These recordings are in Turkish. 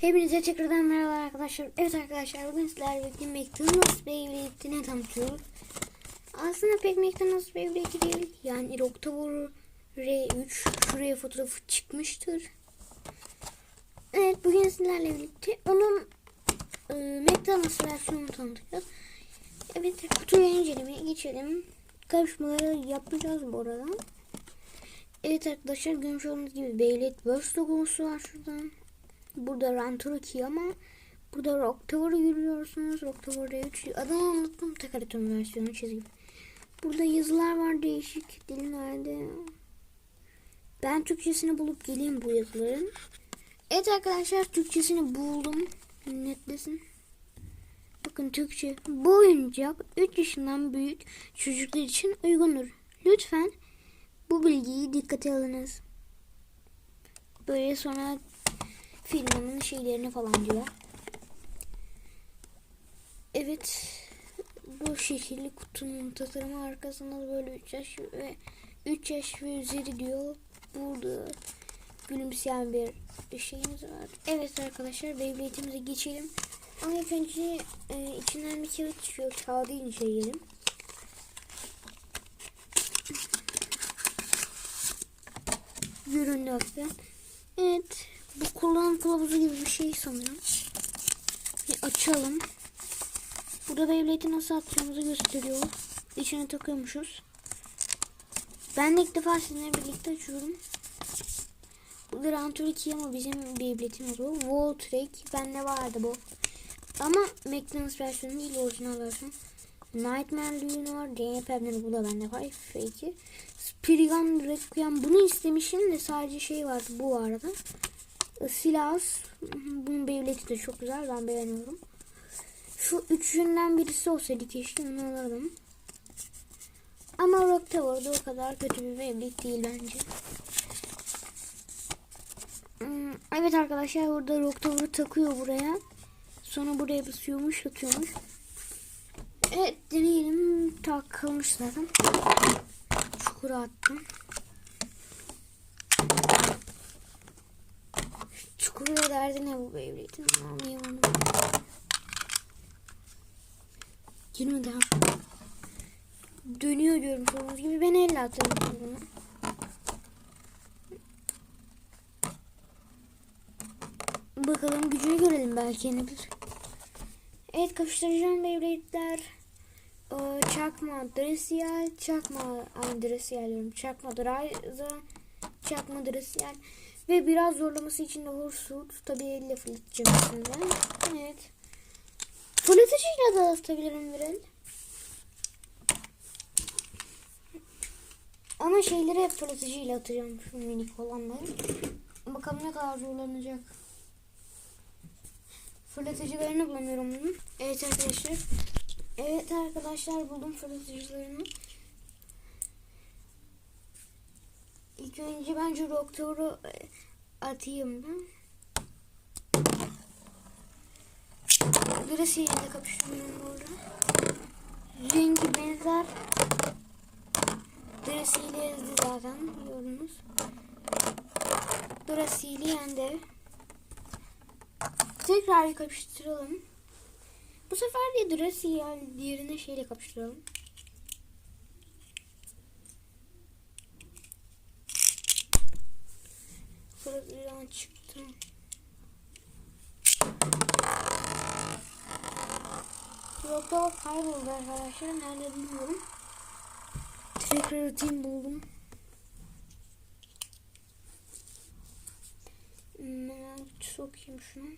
Hepinize tekrardan merhaba arkadaşlar. Evet arkadaşlar bugün sizlerle birlikte McDonald's Beyblade'ini tanıtıyoruz. Aslında pek McDonald's Beyblade değil. Yani Rocktober R3 şuraya fotoğrafı çıkmıştır. Evet bugün sizlerle birlikte onun e, McDonald's versiyonunu tanıtacağız. Evet kutuyu incelemeye geçelim. Karışmaları yapacağız bu arada. Evet arkadaşlar görmüş olduğunuz gibi Beyblade Burst logosu var şurada. Burada Ranturuki ama burada Rock Tower'ı görüyorsunuz. Rock Tower'da 3 adını unuttum. Takaraton versiyonu çizgi. Burada yazılar var değişik dillerde. Ben Türkçesini bulup geleyim bu yazıların. Evet arkadaşlar Türkçesini buldum. Netlesin. Bakın Türkçe. Bu oyuncak 3 yaşından büyük çocuklar için uygundur. Lütfen bu bilgiyi dikkate alınız. Böyle sonra firmanın şeylerini falan diyor. Evet. Bu şekilli kutunun tasarımı arkasında böyle 3 yaş ve 3 yaş ve üzeri diyor. Burada gülümseyen bir şeyimiz var. Evet arkadaşlar Beyblade'imize geçelim. Ama ilk önce e, içinden bir kağıt çıkıyor. Kağıdı inceleyelim. Göründü hafiften. Evet. Bu kullanım kılavuzu gibi bir şey sanırım. Bir açalım. Burada Beyblade'i nasıl atacağımızı gösteriyor. İçine takıyormuşuz. Ben de ilk defa sizinle birlikte açıyorum. Bu Grand Tour 2 ama bizim Beyblade'imiz bu. Wall Trek. Bende vardı bu. Ama McDonald's versiyonu değil orijinal versiyon. Nightmare Lune var. DNA Pebner bu da bende var. F2. Spriggan Requiem. Bunu istemişim de sadece şey vardı bu arada. Silas. Bunun Beyblade'i de çok güzel. Ben beğeniyorum. Şu üçünden birisi olsaydı keşke onu alırdım. Ama Rock Tower'da o kadar kötü bir Beyblade değil bence. Hmm, Evet arkadaşlar burada Rock Tower'ı takıyor buraya. Sonra buraya basıyormuş atıyormuş. Evet deneyelim. Takılmış zaten. Çukura attım. Çukura derdi ne bu Beyblade'in? Anlayamadım. Girmedi ha. Dönüyor diyorum gibi. Ben elle atarım bunu. Bakalım gücünü görelim belki yenebilir. Evet kapıştıracağım Beyblade'ler. Ee, Çakma Dresiel, Çakma ay Dresiel diyorum. Çakma Draiza, Çakma Dresiel ve biraz zorlaması için de Horsut. Tabii elle fırlatacağım üstünden. Evet. Fırlatıcıyla da atabilirim bir el. Ama şeyleri hep fırlatıcıyla atacağım şu minik olanları. Bakalım ne kadar zorlanacak. Fırlatıcılarını bulamıyorum bunun. Evet arkadaşlar. Evet arkadaşlar buldum fırlatıcılarını. Önce bence doktoru e, atayım ben. Burası yerinde kapıştırıyorum burada. Rengi benzer. Durasi'yle ezdi zaten gördünüz. Durasi'yle yendi. Tekrar kapıştıralım. Bu sefer de Durasi'yle diğerine şeyle kapıştıralım. Fırlatıcıdan çıktım. Yoksa kayboldu arkadaşlar. Nerede bilmiyorum. Tekrar atayım buldum. Hemen sokayım şunu.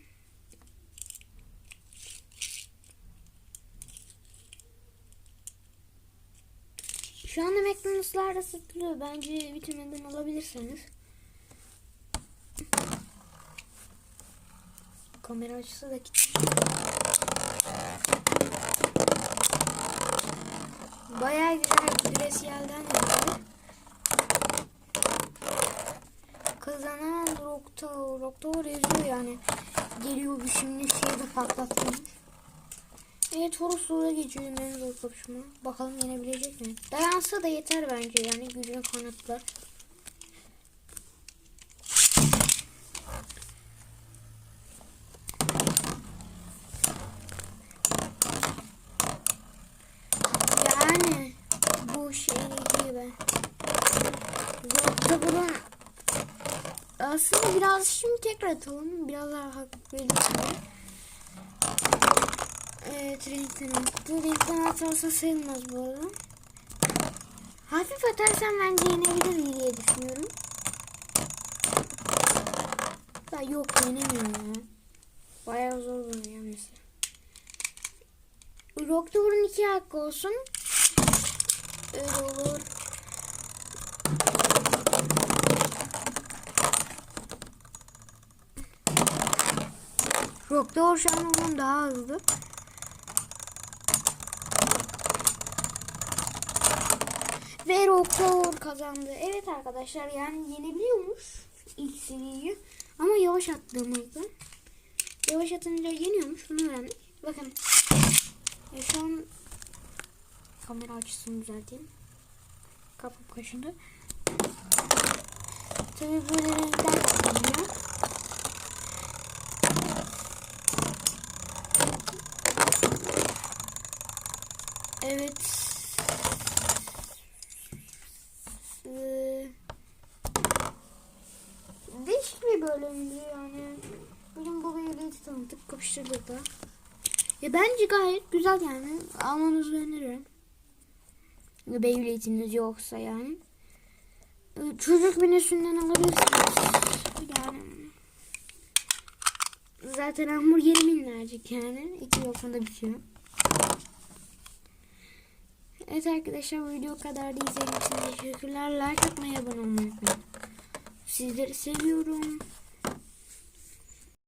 Şu anda McDonald's'larda satılıyor. Bence bitirmeden alabilirseniz. Kamera açısı da. Bayağı güzel Gresyel'den geldi. Kazanan Rokto. Rokto yazıyor yani. Geliyor bir şimdi şeyde patlattım. Evet Horus'la geçiyorum en zor kapışma. Bakalım yenebilecek mi? Dayansa da yeter bence yani gücünü kanıtlar. Aslında biraz şimdi tekrar atalım. Biraz daha hak verirsen. Evet renkten attı. Renkten atarsa sayılmaz bu arada. Hafif atarsam bence yenebilir diye düşünüyorum. Da yok yenemiyor ya. Bayağı zor duruyor mesela. Rocktober'ın iki hakkı olsun. Öyle olur. Rocktober şu an onun daha hızlı. Ve Rocktober kazandı. Evet arkadaşlar yani yenebiliyormuş ilk seriyi. Ama yavaş attığımızda. Yavaş atınca yeniyormuş. Bunu öğrendik. Bakın. Ya şu an kamera açısını düzelteyim. Kapım kaşındı. Tabii böyle renkler. Evet. Ee, değişik bir bölümdü yani. Bugün bu beyleti tanıdık kapıştırdık da. Ya bence gayet güzel yani. Almanızı öneririm. Beyblade'iniz yoksa yani. Ee, Çocuk menüsünden alabilirsiniz. Yani. Zaten hamburgeri minnacık yani. İki lokmada bitiyor. Evet arkadaşlar bu video kadar da izlediğiniz için teşekkürler. Like atmayı abone olmayı unutmayın. Sizleri seviyorum.